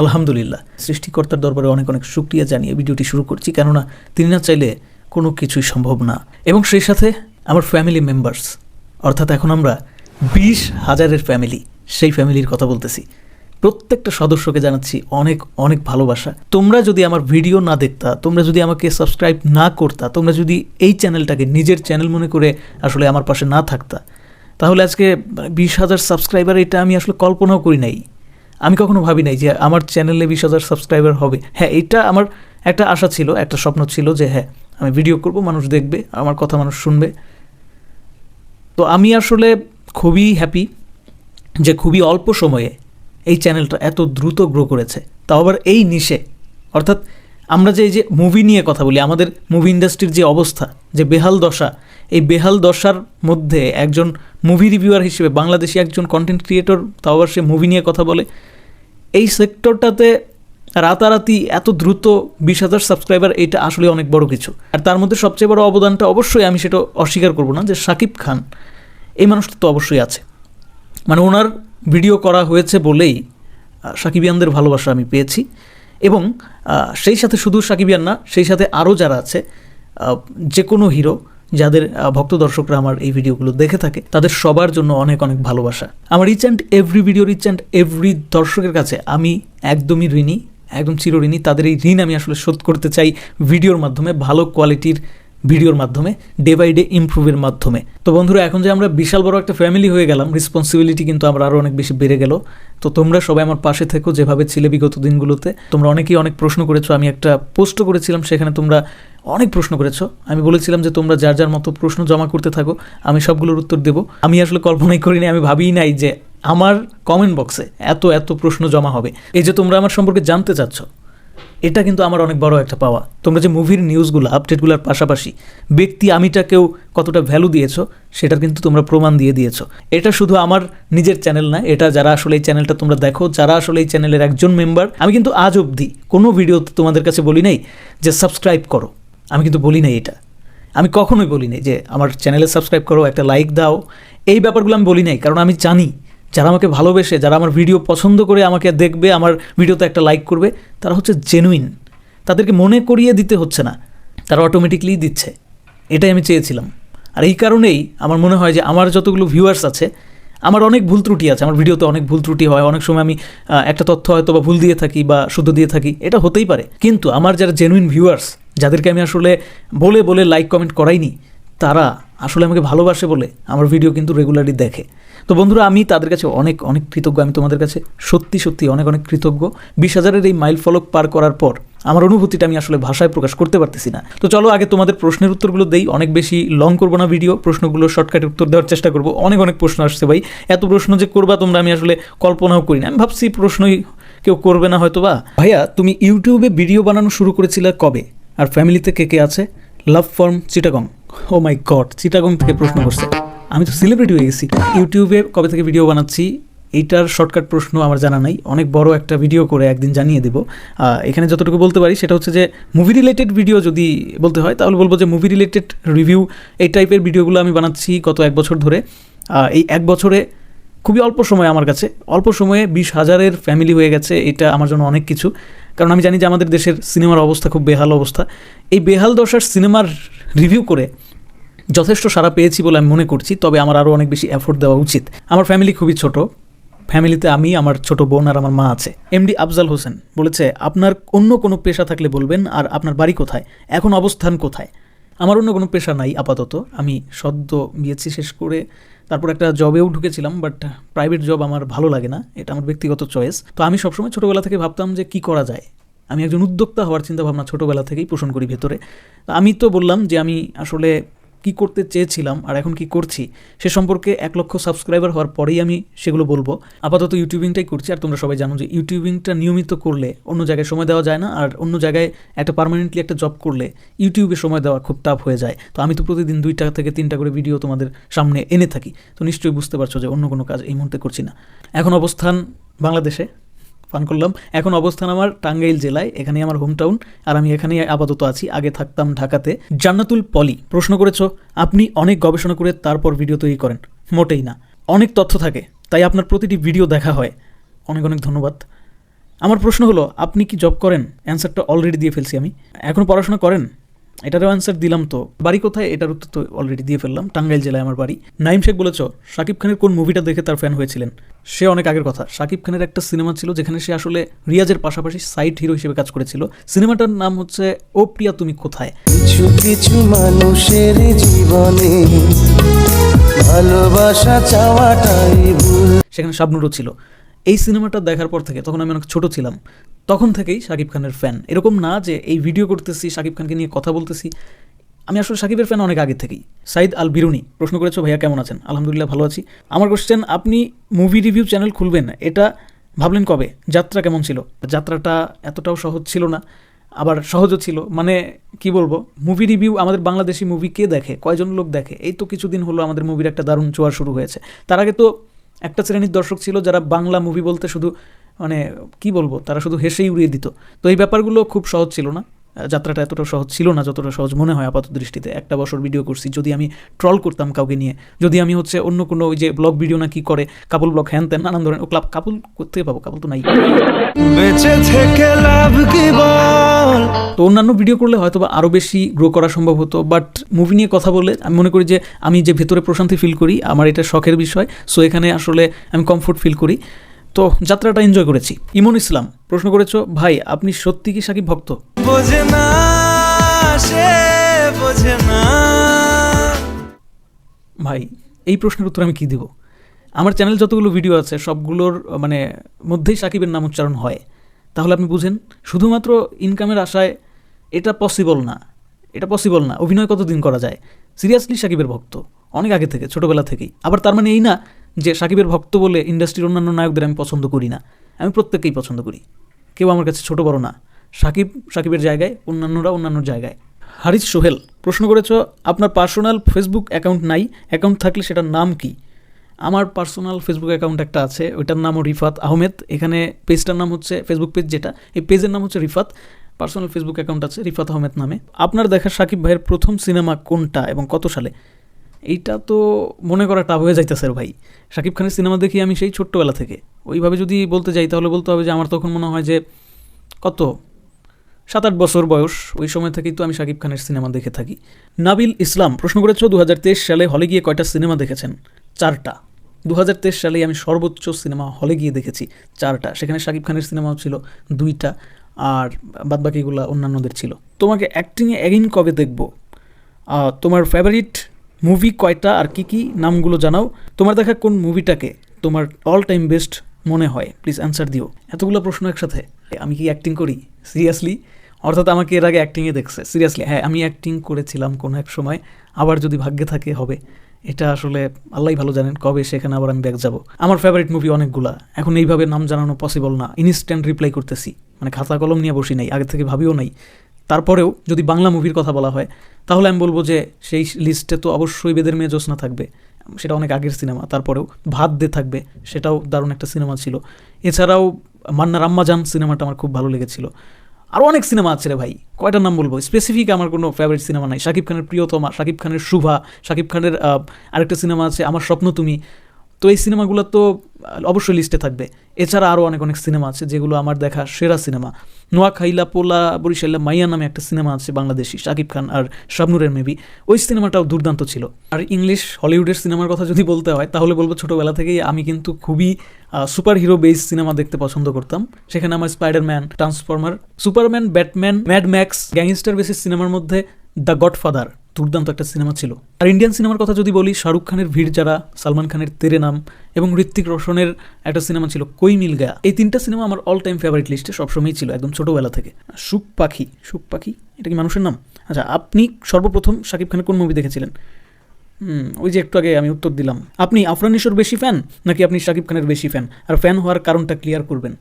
আলহামদুলিল্লাহ। সৃষ্টিকর্তার দরবারে অনেক অনেক শুক্রিয়া জানিয়ে ভিডিওটি শুরু করছি, কেননা তিনি না চাইলে কোনো কিছুই সম্ভব না। এবং সেই সাথে আমার ফ্যামিলি মেম্বার্স অর্থাৎ এখন আমরা বিশ হাজারের ফ্যামিলি সেই ফ্যামিলির কথা বলতেছি। প্রত্যেকটা সদস্যকে জানাচ্ছি অনেক অনেক ভালোবাসা। তোমরা যদি আমার ভিডিও না দেখতা, তোমরা যদি আমাকে সাবস্ক্রাইব না করতা, তোমরা যদি এই চ্যানেলটাকে নিজের চ্যানেল মনে করে আসলে আমার পাশে না থাকতা, তাহলে আজকে বিশ হাজার সাবস্ক্রাইবার এটা আমি আসলে কল্পনাও করি নাই। আমি কখনো ভাবি নাই যে আমার চ্যানেলে বিশ হাজার সাবস্ক্রাইবার হবে। হ্যাঁ এটা আমার একটা আশা ছিল, একটা স্বপ্ন ছিল যে হ্যাঁ আমি ভিডিও করব, মানুষ দেখবে, আমার কথা মানুষ শুনবে। তো আমি আসলে খুবই হ্যাপি যে খুবই অল্প সময়ে এই চ্যানেলটা এত দ্রুত গ্রো করেছে। তাও আবার এই নিশে, অর্থাৎ আমরা যে এই যে মুভি নিয়ে কথা বলি, আমাদের মুভি ইন্ডাস্ট্রির যে অবস্থা, যে বেহাল দশা, এই বেহাল দশার মধ্যে একজন মুভি রিভিউয়ার হিসেবে, বাংলাদেশি একজন কন্টেন্ট ক্রিয়েটর তাও আবার সে মুভি নিয়ে কথা বলে, এই সেক্টরটাতে রাতারাতি এত দ্রুত বিশ হাজার সাবস্ক্রাইবার এটা আসলে অনেক বড় কিছু। আর তার মধ্যে সবচেয়ে বড় অবদানটা অবশ্যই আমি সেটা অস্বীকার করব না যে শাকিব খান, এই মানুষটা তো অবশ্যই আছে। মানে ওনার ভিডিও করা হয়েছে বলেই সাকিবিয়ানদের ভালোবাসা আমি পেয়েছি। এবং সেই সাথে শুধু সাকিবিয়ান না সেই সাথে আরও যারা আছে যে কোনো হিরো যাদের ভক্ত দর্শকরা আমার এই ভিডিওগুলো দেখে থাকে, তাদের সবার জন্য অনেক অনেক ভালোবাসা। আমার each and every video each and every দর্শকের কাছে আমি একদমই ঋণী, একদম চিরঋণী। তাদের এই ঋণ আমি আসলে শোধ করতে চাই ভিডিওর মাধ্যমে ভালো কোয়ালিটির ভিডিওর মাধ্যমে ডে বাই ডে ইমপ্রুভের মাধ্যমে। তো বন্ধুরা, এখন যে আমরা বিশাল বড় একটা ফ্যামিলি হয়ে গেলাম রেসপন্সিবিলিটি কিন্তু আমরা আরও অনেক বেশি বেড়ে গেল। তো তোমরা সবাই আমার পাশে থেকো যেভাবে ছিলে বিগত দিনগুলোতে। তোমরা অনেকেই অনেক প্রশ্ন করেছ, আমি একটা পোস্ট করেছিলাম, সেখানে তোমরা অনেক প্রশ্ন করেছ। আমি বলেছিলাম যে তোমরা যার যার মতো প্রশ্ন জমা করতে থাকো, আমি সবগুলোর উত্তর দেবো। আমি আসলে কল্পনাই করিনি, আমি ভাবিই নাই যে আমার কমেন্ট বক্সে এত এত প্রশ্ন জমা হবে। এই যে তোমরা আমার সম্পর্কে জানতে চাচ্ছ এটা কিন্তু আমার অনেক বড় একটা পাওয়া। তোমরা যে মুভির নিউজগুলো আপডেটগুলোর পাশাপাশি ব্যক্তি আমিটাকেও কতটা ভ্যালু দিয়েছ, সেটার কিন্তু তোমরা প্রমাণ দিয়ে দিয়েছ। এটা শুধু আমার নিজের চ্যানেল না, এটা যারা আসলে এই চ্যানেলটা তোমরা দেখো, যারা আসলে এই চ্যানেলের একজন মেম্বার আমি কিন্তু আজ অবধি কোনো ভিডিও তোমাদের কাছে বলি নাই যে সাবস্ক্রাইব করো। আমি কিন্তু বলি নাই এটা। আমি কখনোই বলি নাই যে আমার চ্যানেলে সাবস্ক্রাইব করো, একটা লাইক দাও। এই ব্যাপারগুলো আমি বলি নাই, কারণ আমি জানি যারা আমাকে ভালোবেসে, যারা আমার ভিডিও পছন্দ করে আমাকে দেখবে, আমার ভিডিওতে একটা লাইক করবে, তারা হচ্ছে জেনুইন তাদেরকে মনে করিয়ে দিতে হচ্ছে না। তারা অটোমেটিকলি দিচ্ছে। এটাই আমি চেয়েছিলাম। আর এই কারণেই আমার মনে হয় যে আমার যতগুলো ভিউয়ার্স আছে, আমার অনেক ভুল ত্রুটি আছে। আমার ভিডিওতে অনেক ভুল ত্রুটি হয়। অনেক সময় আমি একটা তথ্য হয়তো বা ভুল দিয়ে থাকি বা শুদ্ধ দিয়ে থাকি, এটা হতেই পারে। কিন্তু আমার যারা জেনুইন ভিউয়ার্স যাদেরকে আমি আসলে বলে বলে লাইক কমেন্ট করাইনি, তারা আসলে আমাকে ভালোবাসে বলে আমার ভিডিও কিন্তু রেগুলারলি দেখে। তো বন্ধুরা, আমি তাদের কাছে অনেক অনেক কৃতজ্ঞ, আমি তোমাদের কাছে সত্যি সত্যি অনেক অনেক কৃতজ্ঞ। বিশ হাজারের এই মাইল ফলক পার করার পর আমার অনুভূতিটা আমি আসলে ভাষায় প্রকাশ করতে পারতেছি না। তো চলো, আগে তোমাদের প্রশ্নের উত্তরগুলো দেই। অনেক বেশি লং করব না ভিডিও প্রশ্নগুলো শর্টকাটে উত্তর দেওয়ার চেষ্টা করব। অনেক অনেক প্রশ্ন আসছে ভাই। এত প্রশ্ন যে করবা তোমরা, আমি আসলে কল্পনাও করি না। আমি ভাবছি প্রশ্নই কেউ করবে না হয়তো বা ভাইয়া, তুমি ইউটিউবে ভিডিও বানানো শুরু করেছিলে কবে? আর ফ্যামিলিতে কে কে আছে? Love from Chittagong oh my god Chittagong থেকে প্রশ্ন করছে। আমি তো সেলিব্রিটি হয়ে গেছি। ইউটিউবে কবে থেকে ভিডিও বানাচ্ছি, এইটার শর্টকাট প্রশ্ন আমার জানা নাই। অনেক বড় একটা ভিডিও করে একদিন জানিয়ে দেবো। এখানে যতটুকু বলতে পারি সেটা হচ্ছে যে মুভি রিলেটেড ভিডিও যদি বলতে হয়, তাহলে বলব যে মুভি রিলেটেড রিভিউ এই টাইপের ভিডিওগুলো আমি বানাচ্ছি গত এক বছর ধরে। এই এক বছরে খুবই অল্প সময় আমার কাছে। অল্প সময়ে বিশ হাজারের ফ্যামিলি হয়ে গেছে, এটা আমার জন্য অনেক কিছু। কারণ আমি জানি যে আমাদের দেশের সিনেমার অবস্থা খুব বেহাল অবস্থা। এই বেহাল দশার সিনেমার রিভিউ করে যথেষ্ট সারা পেয়েছি বলে আমি মনে করছি, তবে আমার আরও অনেক বেশি এফোর্ট দেওয়া উচিত। আমার ফ্যামিলি খুবই ছোট। ফ্যামিলিতে আমি, আমার ছোট বোন আর আমার মা আছে। এমডি আফজাল হোসেন বলেছে, আপনার অন্য কোনো পেশা থাকলে বলবেন, আর আপনার বাড়ি কোথায়? এখন অবস্থান কোথায়? আমার অন্য কোনো পেশা নাই আপাতত। আমি সদ্য বিএসসি শেষ করে তারপর একটা জবেও ঢুকেছিলাম বাট প্রাইভেট জব আমার ভালো লাগে না। এটা আমার ব্যক্তিগত চয়েস তো আমি সবসময় ছোটোবেলা থেকে ভাবতাম যে কি করা যায়। আমি একজন উদ্যোক্তা হওয়ার চিন্তা ভাবনা ছোটোবেলা থেকেই পোষণ করি ভেতরে। আমি তো বললাম যে আমি আসলে কি করতে চেয়েছিলাম আর এখন কি করছি, সে সম্পর্কে এক লক্ষ সাবস্ক্রাইবার হওয়ার পরেই আমি সেগুলো বলব। আপাতত ইউটিউবিংটাই করছি আর তোমরা সবাই জানো যে ইউটিউবিংটা নিয়মিত করলে অন্য জায়গায় সময় দেওয়া যায় না আর অন্য জায়গায় একটা পার্মানেন্টলি একটা জব করলে ইউটিউবে সময় দেওয়া খুব টাফ হয়ে যায়। তো আমি তো প্রতিদিন দুইটা থেকে তিনটা করে ভিডিও তোমাদের সামনে এনে থাকি। তো নিশ্চয়ই বুঝতে পারছ যে অন্য কোনো কাজ এই মুহূর্তে করছি না। এখন অবস্থান বাংলাদেশে। ফান করলাম। এখন অবস্থান আমার টাঙ্গাইল জেলায় এখানে আমার হোমটাউন আর আমি এখানে আপাতত আছি। আগে থাকতাম ঢাকাতে। জান্নাতুল পলি, প্রশ্ন করেছ, আপনি অনেক গবেষণা করে তারপর ভিডিও তৈরি করেন। মোটেই না। অনেক তথ্য থাকে, তাই আপনার প্রতিটি ভিডিও দেখা হয়। অনেক অনেক ধন্যবাদ। আমার প্রশ্ন হলো, আপনি কি জব করেন? অ্যান্সারটা অলরেডি দিয়ে ফেলছি আমি। এখন পড়াশোনা করেন? এটারও অ্যান্সার দিলাম তো। বাড়ি কোথায়? এটার উত্তর তো অলরেডি দিয়ে ফেললাম। টাঙ্গাইল জেলায় আমার বাড়ি। নাইম শেখ বলেছ শাকিব খানের কোন মুভিটা দেখে তার ফ্যান হয়েছিলেন? সে অনেক আগের কথা। শাকিব খানের একটা সিনেমা ছিল যেখানে সে আসলে রিয়াজের পাশাপাশি সাইড হিরো হিসেবে কাজ করেছিল। সিনেমাটার নাম হচ্ছে ও প্রিয়া তুমি কোথায়? কিছু কিছু মানুষের জীবনে ভালোবাসা চাওয়াটাই সেখানে শাবনুরও ছিল। এই সিনেমাটা দেখার পর থেকে তখন আমি অনেক ছোট ছিলাম। তখন থেকেই শাকিব খানের ফ্যান এরকম না যে এই ভিডিও করতেছি, শাকিব খানকে নিয়ে কথা বলতেছি। আমি আসলে শাকিবের ফ্যান অনেক আগে থেকেই। সাইদ আল বিরুনি, প্রশ্ন করেছ, ভাইয়া কেমন আছেন? আলহামদুলিল্লাহ, ভালো আছি। আমার কোশ্চেন আপনি মুভি রিভিউ চ্যানেল খুলবেন, এটা ভাবলেন কবে? যাত্রা কেমন ছিল? যাত্রাটা এতটাও সহজ ছিল না, আবার সহজও ছিল। মানে কি বলব মুভি রিভিউ আমাদের বাংলাদেশি মুভি কে দেখে, কয়জন লোক দেখে? এই তো কিছুদিন হলো আমাদের মুভির একটা দারুণ জোয়ার শুরু হয়েছে। তার আগে তো একটা শ্রেণির দর্শক ছিল যারা বাংলা মুভি বলতে শুধু মানে কি বলব তারা শুধু হেসেই উড়িয়ে দিত। তো এই ব্যাপারগুলো খুব সহজ ছিল না। যাত্রাটা এতটা সহজ ছিল না যতটা সহজ মনে হয় আপাত দৃষ্টিতে। একটা বছর ভিডিও করছি যদি আমি ট্রল করতাম কাউকে নিয়ে। যদি আমি হচ্ছে অন্য কোনো ওই যে ব্লগ ভিডিও না কি করে কাপল ব্লগ হ্যান ত্যান নানান ধরনের ও ক্লাব কাপল করতে পাবো কাপল তো নাই। বেঁচে থেকে লাভ কি বল? তো অন্যান্য ভিডিও করলে হয়তো বা আরও বেশি গ্রো করা সম্ভব হতো বাট মুভি নিয়ে কথা বলে আমি মনে করি যে আমি যে ভেতরে প্রশান্তি ফিল করি আমার এটা শখের বিষয়। সো এখানে আসলে আমি কমফোর্ট ফিল করি। তো যাত্রাটা এনজয় করেছি। ইমন ইসলাম প্রশ্ন করেছ ভাই আপনি সত্যি কি সাকিব ভক্ত? বোঝে না সে বোঝে না। ভাই এই প্রশ্নের উত্তর আমি কী দিব? আমার চ্যানেল যতগুলো ভিডিও আছে সবগুলোর মানে মধ্যেই সাকিবের নাম উচ্চারণ হয়। তাহলে আপনি বুঝেন শুধুমাত্র ইনকামের আশায় এটা পসিবল না। এটা পসিবল না। অভিনয় কতদিন করা যায়? সিরিয়াসলি সাকিবের ভক্ত। অনেক আগে থেকে ছোটোবেলা থেকেই। আবার তার মানে এই না যে সাকিবের ভক্ত বলে ইন্ডাস্ট্রির অন্যান্য নায়কদের আমি পছন্দ করি না। আমি প্রত্যেককেই পছন্দ করি। কেউ আমার কাছে ছোট বড় না। সাকিব, সাকিবের জায়গায়, অন্যান্যরা অন্যান্য জায়গায়। হারিস সোহেল, প্রশ্ন করেছ, আপনার পার্সোনাল ফেসবুক অ্যাকাউন্ট নাই অ্যাকাউন্ট থাকলে সেটার নাম কি? আমার পার্সোনাল ফেসবুক অ্যাকাউন্ট একটা আছে, ওইটার নামও রিফাত আহমেদ। এখানে পেজটার নাম হচ্ছে ফেসবুক পেজ যেটা, এই পেজের নাম হচ্ছে রিফাত। পার্সোনাল ফেসবুক অ্যাকাউন্ট আছে, রিফাত আহমেদ নামে। আপনার দেখা সাকিব ভাইয়ের প্রথম সিনেমা কোনটা এবং কত সালে? এইটা তো মনে করা টাফ হয়ে যাইতেছে ভাই। শাকিব খানের সিনেমা দেখি আমি সেই ছোট্টবেলা থেকে। ওইভাবে যদি বলতে যাই তাহলে বলতে হবে যে আমার তখন মনে হয় যে কত? সাত আট বছর বয়স, ওই সময় থেকেই তো আমি শাকিব খানের সিনেমা দেখে থাকি। নাবিল ইসলাম প্রশ্ন করেছ দু সালে হলে গিয়ে কয়টা সিনেমা দেখেছেন? চারটা। দু সালে আমি সর্বোচ্চ সিনেমা হলে গিয়ে দেখেছি চারটা। সেখানে শাকিব খানের সিনেমাও ছিল দুইটা আর বাদবাকিগুলো অন্যান্যদের ছিল। তোমাকে অ্যাক্টিংয়ে এগিন কবে দেখব? তোমার ফেভারিট মুভি কয়টা আর কি কি নামগুলো জানাও। তোমার দেখা কোন মুভিটাকে তোমার অল টাইম বেস্ট মনে হয়? প্লিজ অ্যান্সার দিও। এতগুলো প্রশ্ন একসাথে। আমি কি অ্যাক্টিং করি? সিরিয়াসলি অর্থাৎ আমাকে এর আগে অ্যাক্টিংয়ে দেখছে। সিরিয়াসলি হ্যাঁ আমি অ্যাক্টিং করেছিলাম কোনো এক সময়। আবার যদি ভাগ্যে থাকে, হবে। এটা আসলে আল্লাহই ভালো জানেন, কবে সেখানে আবার আমি ব্যাক যাব। আমার ফেভারিট মুভি অনেকগুলা। এখন এইভাবে নাম জানানো পসিবল না। ইনস্ট্যান্ট রিপ্লাই করতেছি। মানে খাতা কলম নিয়ে বসি নাই, আগে থেকে ভাবিও নাই। তারপরেও যদি বাংলা মুভির কথা বলা হয়, তাহলে আমি বলব যে সেই লিস্টে তো অবশ্যই বেদের মেয়ে জ্যোৎস্না থাকবে। সেটা অনেক আগের সিনেমা তারপরেও ভাত দে থাকবে, সেটাও দারুণ একটা সিনেমা ছিল। এছাড়াও মান্নার আম্মাজান সিনেমাটা আমার খুব ভালো লেগেছিল। আরও অনেক সিনেমা আছে রে ভাই, কয়টার নাম বলব? স্পেসিফিক আমার কোনো ফেভারিট সিনেমা নাই। শাকিব খানের প্রিয়তমা, শাকিব খানের শুভা, শাকিব খানের আরেকটা সিনেমা আছে, আমার স্বপ্ন তুমি। তো এই সিনেমাগুলো তো অবশ্যই লিস্টে থাকবে। এছাড়া আরও অনেক অনেক সিনেমা আছে যেগুলো আমার দেখা সেরা সিনেমা নোয়াখাইলা, পোলা বরিশাল্লা মাইয়া নামে একটা সিনেমা আছে বাংলাদেশি, শাকিব খান আর শাবনুরের মেবি ওই সিনেমাটাও দুর্দান্ত ছিল। আর ইংলিশ হলিউডের সিনেমার কথা যদি বলতে হয়, তাহলে বলব ছোটোবেলা থেকেই আমি কিন্তু খুবই সুপার হিরো বেস সিনেমা দেখতে পছন্দ করতাম। সেখানে আমার Spiderman Transformer Superman Batman Mad Max gangster basis সিনেমার মধ্যে দ্য গডফাদার দুর্দান্ত একটা সিনেমা ছিল। আর ইন্ডিয়ান সিনেমার কথা যদি বলি, শাহরুখ খানের ভিড় যারা, সালমান খানের তেরে নাম এবং ঋত্বিক রোশনের একটা সিনেমা ছিল কই মিল গায়া। এই তিনটা সিনেমা আমার অল টাইম ফেভারিট লিস্টে সবসময়ই ছিল, একদম ছোটোবেলা থেকে। সুখ পাখি সুখ পাখি? এটা কি মানুষের নাম? আচ্ছা আপনি সর্বপ্রথম শাকিব খানের কোন মুভি দেখেছিলেন? ওই যে একটু আগে আমি উত্তর দিলাম। আপনি আফরান নিশোর বেশি ফ্যান নাকি আপনি শাকিব খানের বেশি ফ্যান আর ফ্যান হওয়ার কারণটা ক্লিয়ার করবেন।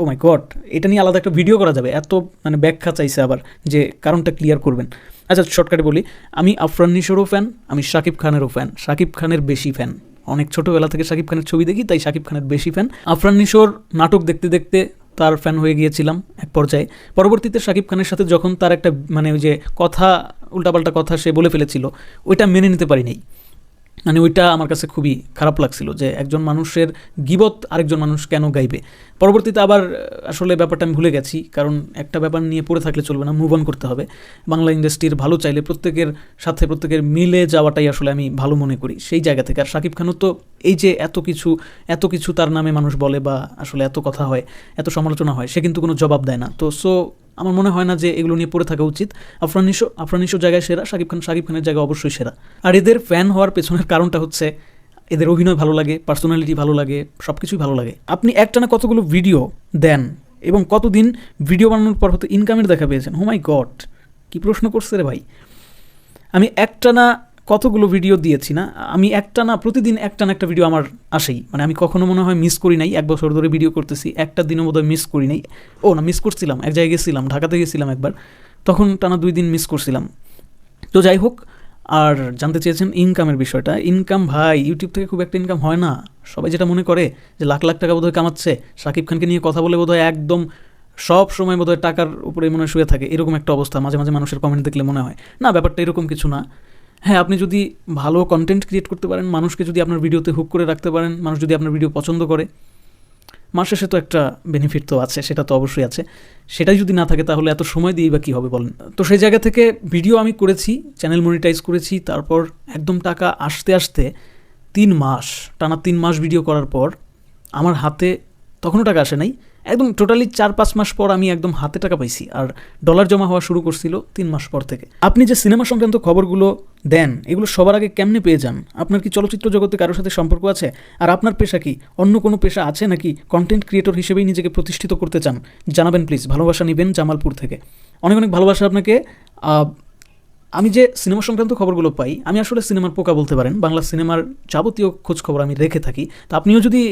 ও মাই গড এটা নিয়ে আলাদা একটা ভিডিও করা যাবে। এত মানে ব্যাখ্যা চাইছে আবার যে কারণটা ক্লিয়ার করবেন। আচ্ছা শর্টকাটে বলি। আমি আফরান নিশোরও ফ্যান আমি শাকিব খানেরও ফ্যান শাকিব খানের বেশি ফ্যান অনেক ছোটোবেলা থেকে শাকিব খানের ছবি দেখি, তাই শাকিব খানের বেশি ফ্যান আফরান নিশোর নাটক দেখতে দেখতে তার ফ্যান হয়ে গিয়েছিলাম এক পর্যায়ে। পরবর্তীতে শাকিব খানের সাথে যখন তার একটা মানে ওই যে কথা, উল্টাপাল্টা কথা সে বলে ফেলেছিল, ওইটা মেনে নিতে পারিনি। মানে ওইটা আমার কাছে খুবই খারাপ লাগছিল যে একজন মানুষের গিবত আরেকজন মানুষ কেন গাইবে? পরবর্তীতে আবার আসলে ব্যাপারটা আমি ভুলে গেছি, কারণ একটা ব্যাপার নিয়ে পড়ে থাকলে চলবে না মুভ অন করতে হবে। বাংলা ইন্ডাস্ট্রির ভালো চাইলে প্রত্যেকের সাথে প্রত্যেকের মিলে যাওয়াটাই আসলে আমি ভালো মনে করি। সেই জায়গা থেকে। আর শাকিব খানও তো এই যে এত কিছু এত কিছু তার নামে মানুষ বলে বা আসলে এত কথা হয়, এত সমালোচনা হয়, সে কিন্তু কোনো জবাব দেয় না। তো সো আমার মনে হয় না যে এগুলো নিয়ে পড়ে থাকা উচিত। আফরানিশো আফরানিশো জায়গায় সেরা, শাকিব খান, শাকিব খানের জায়গায় অবশ্যই সেরা। আর এদের ফ্যান হওয়ার পেছনের কারণটা হচ্ছে, এদের অভিনয় ভালো লাগে পার্সোনালিটি ভালো লাগে সব কিছুই ভালো লাগে। আপনি একটানা কতগুলো ভিডিও দেন এবং কতদিন ভিডিও বানানোর পর হয়তো ইনকামের দেখা পেয়েছেন? হোমাই গড কি প্রশ্ন করছে রে ভাই? আমি একটানা কতগুলো ভিডিও দিয়েছি না, আমি একটানা প্রতিদিন একটানা একটা ভিডিও আমার আসেই। মানে আমি কখনো মনে হয় মিস করি নাই, এক বছর ধরে ভিডিও করতেছি, একটা দিনও বোধহয় মিস করি নাই। ও না মিস করছিলাম, এক জায়গায় গেছিলাম, ঢাকাতে গেছিলাম একবার, তখন টানা দুই দিন মিস করছিলাম। তো যাই হোক, আর জানতে চেয়েছেন ইনকামের বিষয়টা। ইনকাম ভাই ইউটিউব থেকে খুব একটা ইনকাম হয় না। সবাই যেটা মনে করে যে লাখ লাখ টাকা বোধহয় কামাচ্ছে শাকিব খানকে নিয়ে কথা বলে বোধহয় একদম সব সময় বোধহয় টাকার উপরে মনে হয় শুয়ে থাকে। এরকম একটা অবস্থা, মাঝে মাঝে মানুষের কমেন্ট দেখলে মনে হয়। না, ব্যাপারটা এরকম কিছু না। হ্যাঁ আপনি যদি ভালো কন্টেন্ট ক্রিয়েট করতে পারেন, মানুষকে যদি আপনার ভিডিওতে হুক করে রাখতে পারেন, মানুষ যদি আপনার ভিডিও পছন্দ করে, মাস শেষে তো একটা বেনিফিট তো আছে, সেটা তো অবশ্যই আছে। সেটাই যদি না থাকে, তাহলে এত সময় দিয়েই বা কী হবে বলেন? তো সেই জায়গা থেকে ভিডিও আমি করেছি চ্যানেল মনিটাইজ করেছি, তারপর একদম টাকা আসতে আসতে তিন মাস, টানা তিন মাস ভিডিও করার পর, আমার হাতে তখনও টাকা আসে নাই একদম টোটালি চার পাঁচ মাস পর আমি একদম হাতে টাকা পাইছি আর ডলার জমা হওয়া শুরু করছিল তিন মাস পর থেকে। আপনি যে সিনেমা সংক্রান্ত খবরগুলো দেন, এগুলো সবার আগে কেমনে পেয়ে যান? আপনার কি চলচ্চিত্র জগতে কারোর সাথে সম্পর্ক আছে? আর আপনার পেশা কি? অন্য কোনো পেশা আছে নাকি কন্টেন্ট ক্রিয়েটর হিসেবেই নিজেকে প্রতিষ্ঠিত করতে চান? জানাবেন প্লিজ ভালোবাসা নেবেন জামালপুর থেকে। অনেক অনেক ভালোবাসা আপনাকে। আমি যে সিনেমা সংক্রান্ত খবরগুলো পাই, আমি আসলে সিনেমার পোকা বলতে পারেন, বাংলা সিনেমার যাবতীয় খোঁজ খবর আমি রেখে থাকি। তা আপনিও যদি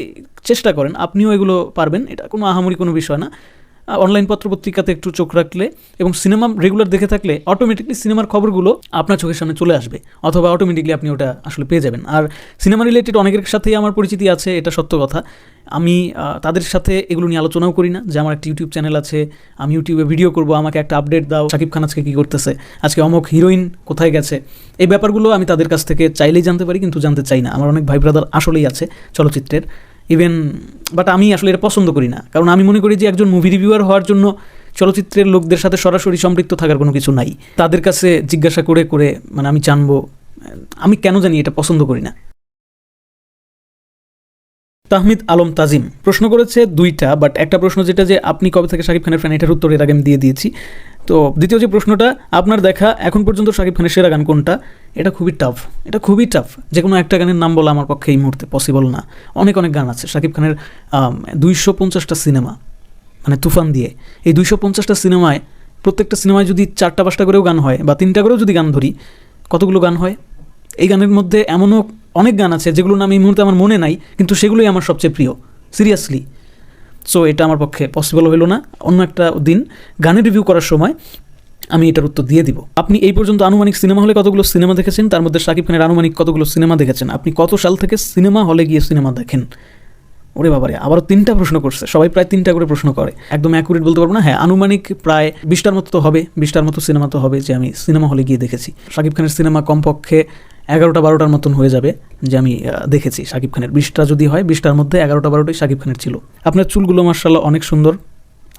চেষ্টা করেন, আপনিও এগুলো পারবেন, এটা কোনো আহামরি কোনো বিষয় না। অনলাইন পত্রপত্রিকাতে একটু চোখ রাখলে এবং সিনেমা রেগুলার দেখে থাকলে অটোমেটিকলি সিনেমার খবরগুলো আপনার চোখের সামনে চলে আসবে অথবা অটোমেটিকলি আপনি ওটা আসলে পেয়ে যাবেন। আর সিনেমা রিলেটেড অনেকের সাথেই আমার পরিচিতি আছে, এটা সত্য কথা। আমি তাদের সাথে এগুলো নিয়ে আলোচনাও করি না। যে আমার একটা ইউটিউব চ্যানেল আছে, আমি ইউটিউবে ভিডিও করব, আমাকে একটা আপডেট দাও। শাকিব খান আজকে কী করতেছে? আজকে অমুক হিরোইন কোথায় গেছে? এই ব্যাপারগুলো আমি তাদের কাছ থেকে চাইলেই জানতে পারি, কিন্তু জানতে চাই না। আমার অনেক ভাই ব্রাদার আসলেই আছে চলচ্চিত্রের। ইভেন বাট আমি আসলে এটা পছন্দ করি না। কারণ আমি মনে করি যে একজন মুভি রিভিউয়ার হওয়ার জন্য চলচ্চিত্রের লোকদের সাথে সরাসরি সম্পৃক্ত থাকার কোনো কিছু নাই। তাদের কাছে জিজ্ঞাসা করে করে মানে আমি জানব, আমি কেন জানি এটা পছন্দ করি না। তাহমিদ আলম তাজিম প্রশ্ন করেছে দুইটা বাট একটা প্রশ্ন যেটা যে, আপনি কবে থেকে শাকিব খানের ফ্যান এটার উত্তর এর আগে আমি দিয়ে দিয়েছি। তো দ্বিতীয় যে প্রশ্নটা, আপনার দেখা এখন পর্যন্ত শাকিব খানের সেরা গান কোনটা? এটা খুবই টাফ এটা খুবই টাফ যে কোনো একটা গানের নাম বলা আমার পক্ষে এই মুহূর্তে পসিবল না। অনেক অনেক গান আছে। শাকিব খানের দুইশো পঞ্চাশটা সিনেমা মানে তুফান দিয়ে। এই দুইশো পঞ্চাশটা সিনেমায় প্রত্যেকটা সিনেমায় যদি চারটা, পাঁচটা করেও গান হয় বা তিনটা করেও যদি গান ধরি, কতগুলো গান হয়? এই গানের মধ্যে এমনও অনেক গান আছে যেগুলোর নাম এই মুহূর্তে আমার মনে নাই, কিন্তু সেগুলোই আমার সবচেয়ে প্রিয়। সিরিয়াসলি সো এটা আমার পক্ষে পসিবল হলো না। অন্য একটা দিন গানের রিভিউ করার সময় আমি এটার উত্তর দিয়ে দিব। আপনি এই পর্যন্ত আনুমানিক সিনেমা হলে কতগুলো সিনেমা দেখেছেন? তার মধ্যে শাকিব খানের আনুমানিক কতগুলো সিনেমা দেখেছেন? আপনি কত সাল থেকে সিনেমা হলে গিয়ে সিনেমা দেখেন? ওরে বাবারে, আবারও তিনটা প্রশ্ন করছে। সবাই প্রায় তিনটা করে প্রশ্ন করে। একদম অ্যাকুরেট বলতে পারব না। হ্যাঁ আনুমানিক প্রায় বিশটার মতো তো হবে, বিশটার মতো সিনেমা তো হবে যে আমি সিনেমা হলে গিয়ে দেখেছি। শাকিব খানের সিনেমা কমপক্ষে এগারোটা বারোটার মতন হয়ে যাবে, যে আমি দেখেছি শাকিব খানের। বিশটা যদি হয় বিশটার মধ্যে এগারোটা বারোটাই শাকিব খানের ছিল। আপনার চুলগুলো মার্শাল্লাহ অনেক সুন্দর,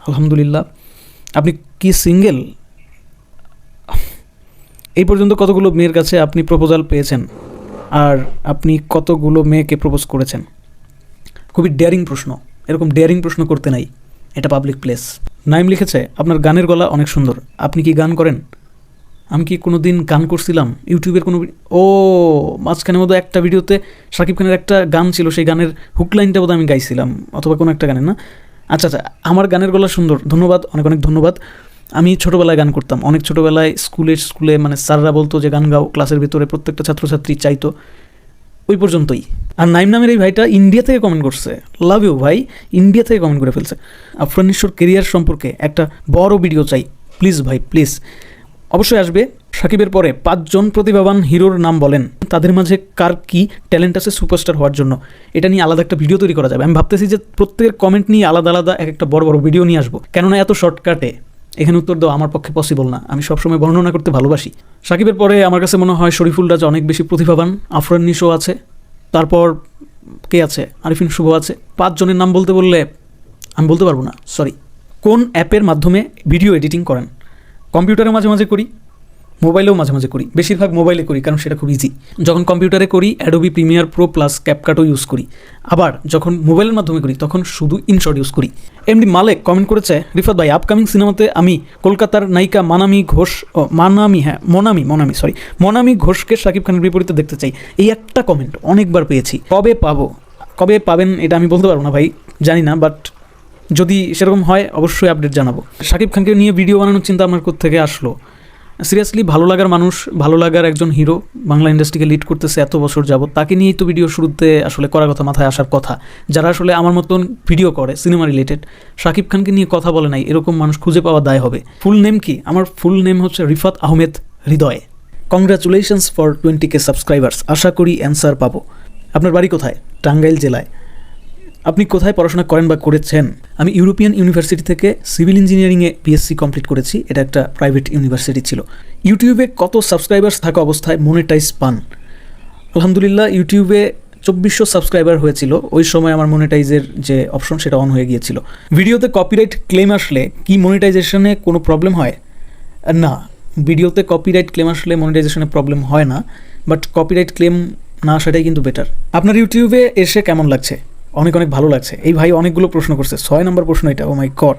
আলহামদুলিল্লাহ। আপনি কি সিঙ্গেল? এই পর্যন্ত কতগুলো মেয়ের কাছে আপনি প্রপোজাল পেয়েছেন? আর আপনি কতগুলো মেয়েকে প্রপোজ করেছেন? খুবই ডেয়ারিং প্রশ্ন। এরকম ডেয়ারিং প্রশ্ন করতে নাই। এটা পাবলিক প্লেস নাইম লিখেছে, আপনার গানের গলা অনেক সুন্দর। আপনি কি গান করেন? আমি কি কোনো দিন গান করছিলাম? ইউটিউবের কোনো ও মাঝখানের মধ্যে একটা ভিডিওতে শাকিব খানের একটা গান ছিল, সেই গানের হুক লাইনটা বোধহয় আমি গাইছিলাম, অথবা কোনো একটা গানের, না? আচ্ছা আচ্ছা আমার গানের গলা সুন্দর, ধন্যবাদ, অনেক অনেক ধন্যবাদ। আমি ছোটোবেলায় গান করতাম, অনেক ছোটোবেলায় স্কুলে স্কুলে মানে স্যাররা বলতো যে, গান গাও, ক্লাসের ভিতরে প্রত্যেকটা ছাত্রছাত্রী চাইতো। ওই পর্যন্তই। আর নাইম নামের এই ভাইটা ইন্ডিয়া থেকে কমেন্ট করছে। লাভ ইউ ভাই। ইন্ডিয়া থেকে কমেন্ট করে ফেলছে। আফরানিশ্বর কেরিয়ার সম্পর্কে একটা বড় ভিডিও চাই। প্লিজ ভাই প্লিজ অবশ্যই আসবে। সাকিবের পরে পাঁচজন প্রতিভাবান হিরোর নাম বলেন। তাদের মাঝে কার কি ট্যালেন্ট আছে সুপারস্টার হওয়ার জন্য? এটা নিয়ে আলাদা একটা ভিডিও তৈরি করা যাবে। আমি ভাবতেছি যে প্রত্যেকের কমেন্ট নিয়ে আলাদা আলাদা এক একটা বড় বড় ভিডিও নিয়ে আসব। কেননা এত শর্টকাটে এখানে উত্তর দেওয়া আমার পক্ষে পসিবল না। আমি সবসময় বর্ণনা করতে ভালোবাসি। সাকিবের পরে আমার কাছে মনে হয় শরীফুল রাজ অনেক বেশি প্রতিভাবান। আফরান নিশো আছে। তারপর কে আছে? আরিফিন শুভ আছে। পাঁচজনের নাম বলতে বললে আমি বলতে পারব না। সরি কোন অ্যাপের মাধ্যমে ভিডিও এডিটিং করেন? কম্পিউটারে মাঝে মাঝে করি, মোবাইলেও মাঝে মাঝে করি, বেশিরভাগ মোবাইলে করি কারণ সেটা খুব ইজি যখন কম্পিউটারে করি অ্যাডোবি প্রিমিয়ার প্রো প্লাস ক্যাপকাটও ইউজ করি। আবার যখন মোবাইলের মাধ্যমে করি, তখন শুধু ইনশর্ট ইউজ করি। এমডি মালেক কমেন্ট করেছে, রিফাত ভাই আপকামিং সিনেমাতে আমি কলকাতার নায়িকা মানামি ঘোষ, ও, মানামি হ্যাঁ মনামি মনামি সরি মনামি ঘোষকে শাকিব খানের বিপরীতে দেখতে চাই। এই একটা কমেন্ট অনেকবার পেয়েছি। কবে পাবো? কবে পাবেন এটা আমি বলতে পারব না ভাই, জানি না বাট যদি সেরকম হয়, অবশ্যই আপডেট জানাব। শাকিব খানকে নিয়ে ভিডিও বানানোর চিন্তা আমার থেকে আসলো? সিরিয়াসলি ভালো লাগার মানুষ, ভালো লাগার একজন হিরো বাংলা ইন্ডাস্ট্রিকে লিড করতেছে এত বছর যাবত তাকে নিয়েই তো ভিডিও শুরুতে আসলে করার কথা, মাথায় আসার কথা। যারা আসলে আমার মতন ভিডিও করে সিনেমা রিলেটেড শাকিব খানকে নিয়ে কথা বলে নাই, এরকম মানুষ খুঁজে পাওয়া দায় হবে। ফুল নেম কি? আমার ফুল নেম হচ্ছে Rifat Ahmed Hridoy. Congratulations for twenty K subscribers আশা করি অ্যান্সার পাবো। আপনার বাড়ি কোথায়? টাঙ্গাইল জেলায়। আপনি কোথায় পড়াশোনা করেন বা করেছেন? আমি ইউরোপিয়ান ইউনিভার্সিটি থেকে সিভিল ইঞ্জিনিয়ারিংয়ে বিএসসি কমপ্লিট করেছি। এটা একটা প্রাইভেট ইউনিভার্সিটি ছিল। ইউটিউবে কত সাবস্ক্রাইবার্স থাকা অবস্থায় মনিটাইজ পান? আলহামদুলিল্লাহ, ইউটিউবে চব্বিশশো সাবস্ক্রাইবার হয়েছিল। ওই সময় আমার মনিটাইজের যে অপশন সেটা অন হয়ে গিয়েছিল। ভিডিওতে কপিরাইট ক্লেম আসলে কি মনিটাইজেশনে কোনো প্রবলেম হয়? না, ভিডিওতে কপিরাইট ক্লেম আসলে মনিটাইজেশনে প্রবলেম হয় না। বাট কপিরাইট ক্লেম না আসাটাই কিন্তু বেটার আপনার ইউটিউবে এসে কেমন লাগছে? অনেক অনেক ভালো লাগছে। এই ভাই অনেকগুলো প্রশ্ন করছে। ছয় নম্বর প্রশ্ন এটা ও মাই গড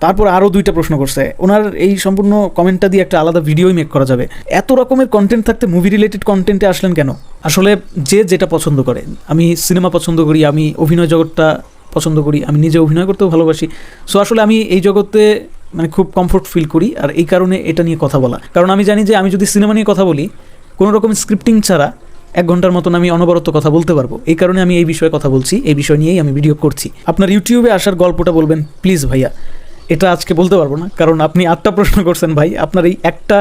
তারপর আরও দুইটা প্রশ্ন করছে। ওনার এই সম্পূর্ণ কমেন্টটা দিয়ে একটা আলাদা ভিডিওই মেক করা যাবে। এত রকমের কন্টেন্ট থাকতে মুভি রিলেটেড কন্টেন্টে আসলেন কেন? আসলে যে যেটা পছন্দ করে। আমি সিনেমা পছন্দ করি, আমি অভিনয় জগৎটা পছন্দ করি, আমি নিজে অভিনয় করতেও ভালোবাসি। সো আসলে আমি এই জগতে মানে খুব কমফোর্ট ফিল করি। আর এই কারণে এটা নিয়ে কথা বলা। কারণ আমি জানি যে আমি যদি সিনেমা নিয়ে কথা বলি কোনো রকম স্ক্রিপ্টিং ছাড়া এক ঘণ্টার মতন আমি অনবরত কথা বলতে পারব। এই কারণে আমি এই বিষয়ে কথা বলছি, এই বিষয় নিয়েই আমি ভিডিও করছি। আপনার ইউটিউবে আসার গল্পটা বলবেন প্লিজ ভাইয়া। এটা আজকে বলতে পারব না, কারণ আপনি আটটা প্রশ্ন করছেন ভাই। আপনার এই একটা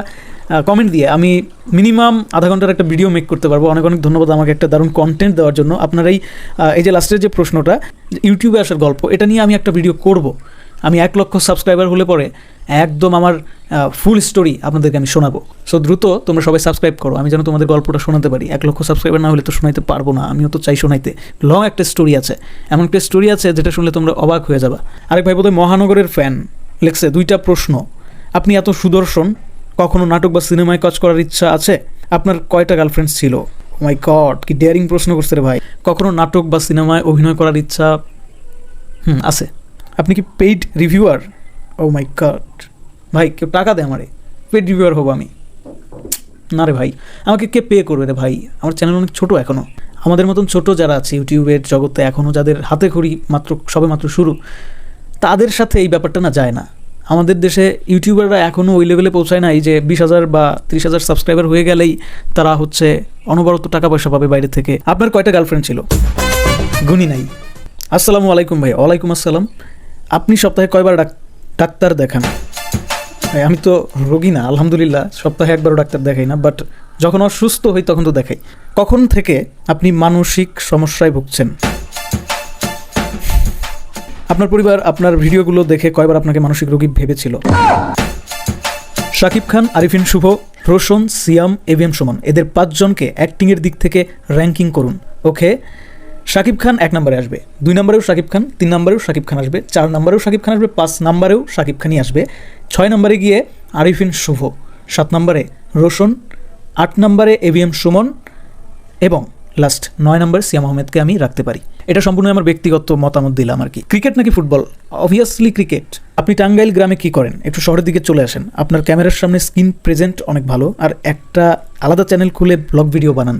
কমেন্ট দিয়ে আমি মিনিমাম আধা ঘণ্টার একটা ভিডিও মেক করতে পারব। অনেক অনেক ধন্যবাদ আমাকে একটা দারুণ কন্টেন্ট দেওয়ার জন্য। আপনার এই এই যে লাস্টের যে প্রশ্নটা ইউটিউবে আসার গল্প, এটা নিয়ে আমি একটা ভিডিও করব। আমি এক লক্ষ সাবস্ক্রাইবার হলে পরে একদম আমার ফুল স্টোরি আপনাদেরকে আমি শোনাবো। সো দ্রুত তোমরা সবাই সাবস্ক্রাইব করো। আমি যেন তোমাদের গল্পটা শোনাতে পারি। এক লক্ষ সাবস্ক্রাইবার না হলে তো শোনাইতে পারব না। আমিও তো চাই শোনাইতে। লং একটা স্টোরি আছে। এমন একটা স্টোরি আছে যেটা শুনলে তোমরা অবাক হয়ে যাবা। আরেক ভাই বোধহয় মহানগরের ফ্যান লেখছে, দুইটা প্রশ্ন। আপনি এত সুদর্শন। কখনো নাটক বা সিনেমায় কাজ করার ইচ্ছা আছে? আপনার কয়টা গার্লফ্রেন্ডস ছিল? মাই গড কি ডেয়ারিং প্রশ্ন করছে রে ভাই। কখনো নাটক বা সিনেমায় অভিনয় করার ইচ্ছা, হুম, আছে। আপনি কি paid reviewer oh my God ভাই, কেউ টাকা দেয় আমারে। পেইড রিভিউয়ার হব আমি। না রে ভাই, আমাকে কে পে করবে রে ভাই? আমার চ্যানেল অনেক ছোটো এখনও আমাদের মতন ছোট যারা আছে ইউটিউবের জগতে এখনও যাদের হাতে খড়ি মাত্র, সবে মাত্র শুরু, তাদের সাথে এই ব্যাপারটা না যায় না। আমাদের দেশে ইউটিউবাররা এখনও ওই লেভেলে পৌঁছায় নাই যে বিশ হাজার বা ত্রিশ হাজার সাবস্ক্রাইবার হয়ে গেলেই তারা হচ্ছে অনবরত টাকা পয়সা পাবে বাইরে থেকে। আপনার কয়টা গার্লফ্রেন্ড ছিল? গুনি নাই। আসসালামু আলাইকুম ভাই ওয়ালাইকুম আসসালাম। আপনি সপ্তাহে কয়বার ডাক্তার দেখান? আমি তো রোগী না, আলহামদুলিল্লাহ, সপ্তাহে একবারও ডাক্তার দেখাই না বাট যখন অসুস্থ হই তখন তো দেখাই। কখন থেকে আপনি মানসিক সমস্যায় ভুগছেন? আপনার পরিবার আপনার ভিডিওগুলো দেখে কয়বার আপনাকে মানসিক রোগী ভেবেছিল? শাকিব খান, আরিফিন শুভ, রোশন, সিয়াম, এভিএম সুমন। এদের পাঁচজনকে অ্যাক্টিংয়ের দিক থেকে র্যাঙ্কিং করুন। ওকে শাকিব খান এক নম্বরে আসবে। দুই নম্বরেও শাকিব খান, তিন নম্বরেও শাকিব খান আসবে, চার নম্বরেও শাকিব খান আসবে, পাঁচ নম্বরেও শাকিব খানই আসবে। ছয় নম্বরে গিয়ে আরিফিন শুভ, সাত নম্বরে রোশন, আট নম্বরে এভিএম সুমন এবং লাস্ট নয় নম্বর সিয়াম আহমেদকে আমি রাখতে পারি। এটা সম্পূর্ণ আমার ব্যক্তিগত মতামত দিলাম আর কি। ক্রিকেট নাকি ফুটবল? অবভিয়াসলি ক্রিকেট আপনি টাঙ্গাইল গ্রামে কি করেন? একটু শহরের দিকে চলে আসেন। আপনার ক্যামেরার সামনে স্ক্রিন প্রেজেন্ট অনেক ভালো। আর একটা আলাদা চ্যানেল খুলে ব্লগ ভিডিও বানান।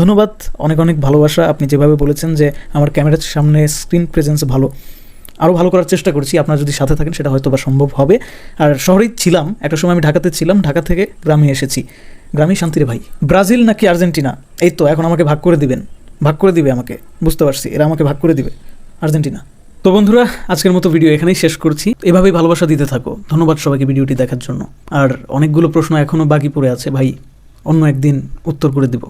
ধন্যবাদ, অনেক অনেক ভালোবাসা। আপনি যেভাবে বলেছেন যে আমার ক্যামেরার সামনে স্ক্রিন প্রেজেন্স ভালো। আরও ভালো করার চেষ্টা করছি, আপনারা যদি সাথে থাকেন সেটা হয়তো বা সম্ভব হবে। আর শহরেই ছিলাম, একটা সময় আমি ঢাকাতে ছিলাম, ঢাকা থেকে গ্রামে এসেছি। গ্রামেই শান্তিরে ভাই, ব্রাজিল নাকি আর্জেন্টিনা? এই তো, এখন আমাকে ভাগ করে দিবেন, ভাগ করে দিবে আমাকে, বুঝতে পারছি, এরা আমাকে ভাগ করে দিবে। আর্জেন্টিনা। তো বন্ধুরা, আজকের মতো ভিডিও এখানেই শেষ করছি। এভাবেই ভালোবাসা দিতে থাকো, ধন্যবাদ সবাইকে ভিডিওটি দেখার জন্য। আর অনেকগুলো প্রশ্ন এখনও বাকি পড়ে আছে, ভাই, অন্য একদিন উত্তর করে দিব।